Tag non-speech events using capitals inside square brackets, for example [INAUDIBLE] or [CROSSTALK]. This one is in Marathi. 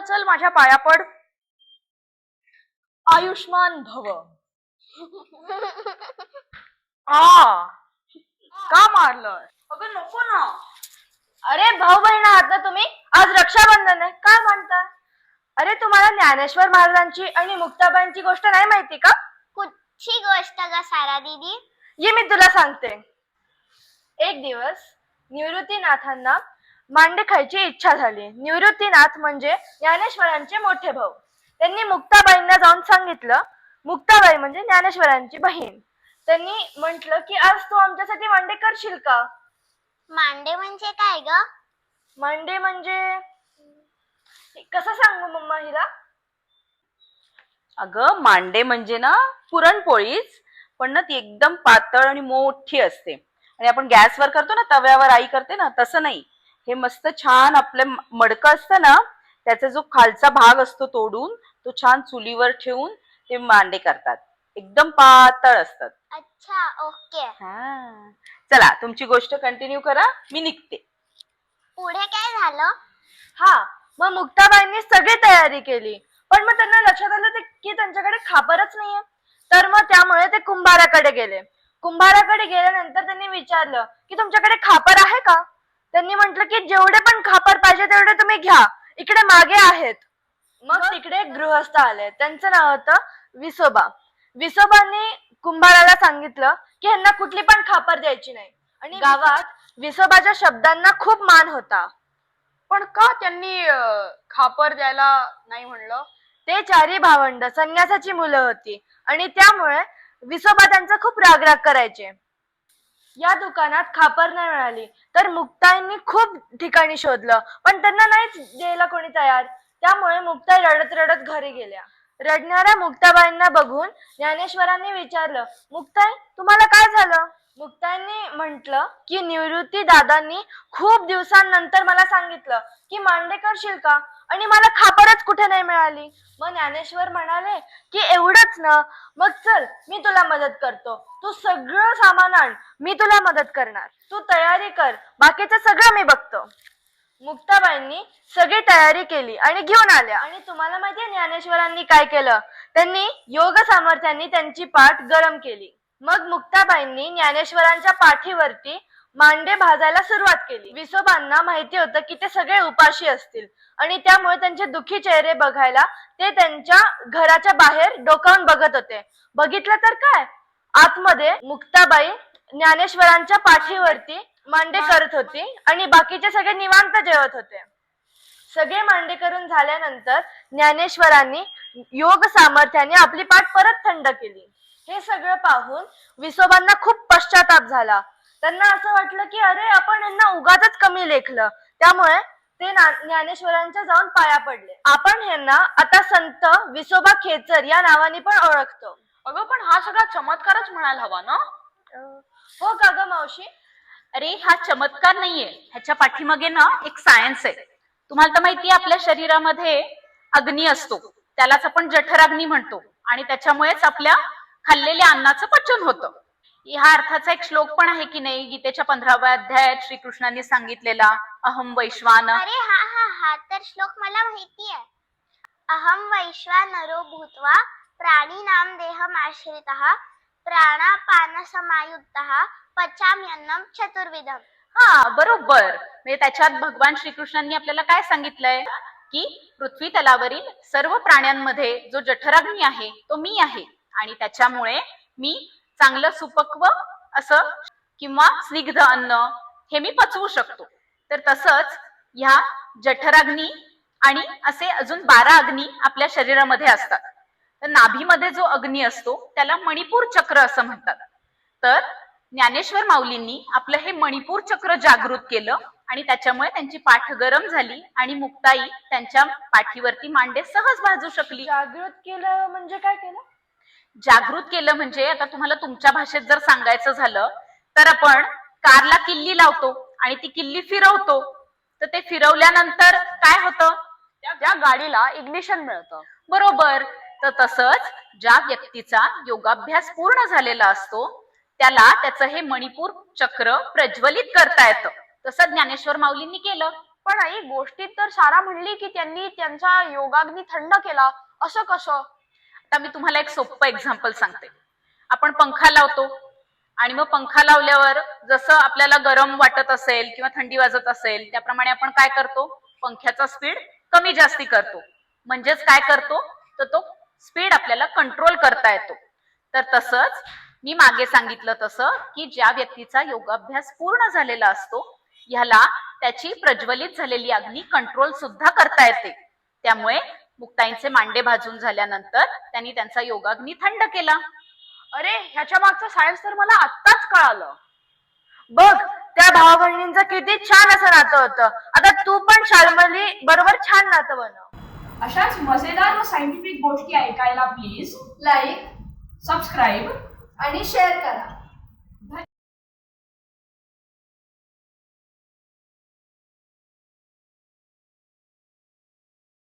चल माझ्या पाया पड. आयुष्मान भव. [LAUGHS] आ. का मारलं अग नको ना. अरे भाऊ बहीण आहात ना तुम्ही? आज रक्षाबंधन आहे. काय म्हणता अरे तुम्हाला ज्ञानेश्वर महाराजांची आणि मुक्ताबाईंची गोष्ट नाही माहिती का? कुठची गोष्ट ग सारा दीदी? ये मी तुला सांगते. एक दिवस निवृत्तीनाथांना मांडे खायची इच्छा झाली. निवृत्तीनाथ म्हणजे ज्ञानेश्वरांचे मोठे भाऊ. त्यांनी मुक्ताबाईंना जाऊन सांगितलं मुक्ताबाई म्हणजे ज्ञानेश्वरांची बहीण. त्यांनी म्हंटल की आज तू आमच्यासाठी मांडे करशील का? मांडे म्हणजे काय ग? मांडे म्हणजे कसं सांगू मम्मा हिला? अगं मांडे म्हणजे ना पुरणपोळीच पण ना ती एकदम पातळ आणि मोठी असते. आणि आपण गॅसवर करतो ना तव्यावर आई करते ना तसं नाही. हे मस्त छान आपलं मडकं असतं ना त्याचा जो खालचा भाग असतो तोडून तो छान चुलीवर ठेवून ते मांडे करतात. एकदम पातळ असतात. अच्छा ओके. हा. चला तुमची गोष्ट कंटिन्यू करा मी निघते. पुढे काय झालं? हा मग मुक्ताबाईंनी सगळी तयारी केली. पण मग त्यांना लक्षात आलं ते की त्यांच्याकडे खापरच नाहीये. तर मग त्यामुळे ते कुंभाराकडे गेले. कुंभाराकडे गेल्यानंतर त्यांनी विचारलं की तुमच्याकडे खापर आहे का? त्यांनी म्हटलं की जेवढे पण खापर पाहिजे तेवढे तुम्ही घ्या. इकडे मागे आहेत. मग तिकडे गृहस्थ आले. त्यांचं नाव होतं विसोबा. विसोबांनी कुंभाराला सांगितलं की ह्यांना कुठली पण खापर द्यायची नाही. आणि गावात विसोबाच्या शब्दांना खूप मान होता. पण का त्यांनी खापर द्यायला नाही म्हणलं? ते चारी भावंड संन्यासाची मुलं होती. आणि त्यामुळे विसोबा त्यांचा खूप रागराग करायचे. या दुकानात खापर नाही मिळाली. तर मुक्ताईंनी खूप ठिकाणी शोधलं. पण त्यांना नाहीच द्यायला कोणी तयार. त्यामुळे मुक्ताई रडत रडत घरी गेल्या. रडणाऱ्या मुक्ताबाईंना बघून ज्ञानेश्वरांनी विचारलं मुक्ताई तुम्हाला काय झालं? मुक्ताईंनी म्हंटल की निवृत्ती दादांनी खूप दिवसांनंतर मला सांगितलं की मांडे करशील का? आणि मला खापरच कुठे नाही मिळाली. मग ज्ञानेश्वर म्हणाले की एवढंच ना. मग चल मी तुला मदत करतो. तू सगळं सामान आण. मी तुला मदत करणार. तू तयारी कर. बाकीचं सगळं मी बघतो. मुक्ताबाईंनी सगळी तयारी केली आणि घेऊन आल्या. आणि तुम्हाला माहितीये ज्ञानेश्वरांनी काय केलं? त्यांनी योग सामर्थ्यांनी त्यांची पाठ गरम केली. मग मुक्ताबाईंनी ज्ञानेश्वरांच्या पाठीवरती मांडे भाजायला सुरुवात केली. विसोबांना माहिती होतं की ते सगळे उपाशी असतील आणि त्यामुळे त्यांचे दुखी चेहरे बघायला ते त्यांच्या घराच्या बाहेर डोकावून बघत होते. बघितलं तर काय? आतमध्ये मुक्ताबाई ज्ञानेश्वरांच्या पाठीवरती मांडे करत होती आणि बाकीचे सगळे निवांत जेवत होते. सगळे मांडे करून झाल्यानंतर ज्ञानेश्वरांनी योग सामर्थ्याने आपली पाठ परत थंड केली. हे सगळं पाहून विसोबांना खूप पश्चाताप झाला. त्यांना असं वाटलं की अरे आपण यांना उगाच कमी लेखलं. त्यामुळे ते ज्ञानेश्वरांच्या जाऊन पाया पडले. आपण ह्यांना आता संत विसोबा खेचर या नावाने पण ओळखतो. अगं पण हा सगळा चमत्कारच म्हणायला हवा ना? हो का ग मावशी? अरे हा चमत्कार नाहीये. ह्याच्या पाठीमागे ना एक सायन्स आहे. तुम्हाला तर माहितीये आपल्या शरीरामध्ये अग्नी असतो. त्यालाच आपण जठराग्नी म्हणतो. आणि त्याच्यामुळेच आपल्या खाल्लेल्या अन्नाचं पचन होतं. ह्या अर्थाचा एक श्लोक पण आहे की नाही? गीतेच्या पंधराव्या अध्यायात श्रीकृष्णांनी सांगितलेला अहम वैश्वान. अरे हा हा हा तर श्लोक मला माहिती आहे. अहम वैश्वानरो भूत्वा प्राणीनाम देहम आश्रितः प्राणापान समायुक्तः पचाम्यन्नम चतुर्विधम. हा बरोबर. म्हणजे त्याच्यात भगवान श्रीकृष्णांनी आपल्याला काय सांगितलंय? की पृथ्वी तलावरील सर्व प्राण्यांमध्ये जो जठराग्नी आहे तो मी आहे. आणि त्याच्यामुळे मी चांगलं सुपक्व असं किंवा स्निग्ध अन्न हे मी पचवू शकतो. तर तसंच ह्या जठराग्नी आणि असे अजून बारा अग्नी आपल्या शरीरामध्ये असतात. तर नाभीमध्ये जो अग्नी असतो त्याला मणिपूर चक्र असं म्हणतात. तर ज्ञानेश्वर माऊलींनी आपलं हे मणिपूर चक्र जागृत केलं आणि त्याच्यामुळे त्यांची पाठ गरम झाली आणि मुक्ताई त्यांच्या पाठीवरती मांडे सहज भाजू शकली. जागृत केलं म्हणजे काय केलं? जागृत केलं म्हणजे आता तुम्हाला तुमच्या भाषेत जर सांगायचं झालं तर आपण कारला किल्ली लावतो आणि ती किल्ली फिरवतो. तर ते फिरवल्यानंतर काय होतं? त्या गाडीला इग्निशन मिळतं. बरोबर? तर तसंच ज्या व्यक्तीचा योगाभ्यास पूर्ण झालेला असतो त्याला त्याचं हे मणिपूर चक्र प्रज्वलित करता येतं. तसं ज्ञानेश्वर माऊलींनी केलं. पण आई गोष्टीत तर सारा म्हणली की त्यांनी त्यांचा योगाग्नी थंड केला. असं कसं? आता मी तुम्हाला एक सोपं एक्झाम्पल सांगते. आपण पंखा लावतो आणि मग पंखा लावल्यावर जसं आपल्याला गरम वाटत असेल किंवा थंडी वाजत असेल त्याप्रमाणे आपण काय करतो? पंख्याचा स्पीड कमी जास्ती करतो. म्हणजेच काय करतो? तर तो स्पीड आपल्याला कंट्रोल करता येतो. तर तसंच मी मागे सांगितलं तसं की ज्या व्यक्तीचा योगाभ्यास पूर्ण झालेला असतो ह्याला त्याची प्रज्वलित झालेली अग्नी कंट्रोल सुद्धा करता येते. त्यामुळे मुक्ताईंचे मांडे भाजून झाल्यानंतर त्यांनी त्यांचा योगाग्नी थंड केला. अरे ह्याच्या मागचं सायन्स तर मला आत्ताच कळालं. बघ त्या भावा बहिणींचं किती छान असं नातं होतं. आता तू पण शालमली बरोबर छान नातं बनव. अशाच मजेदार व सायंटिफिक गोष्टी ऐकायला प्लीज लाईक सबस्क्राईब आणि शेअर करा.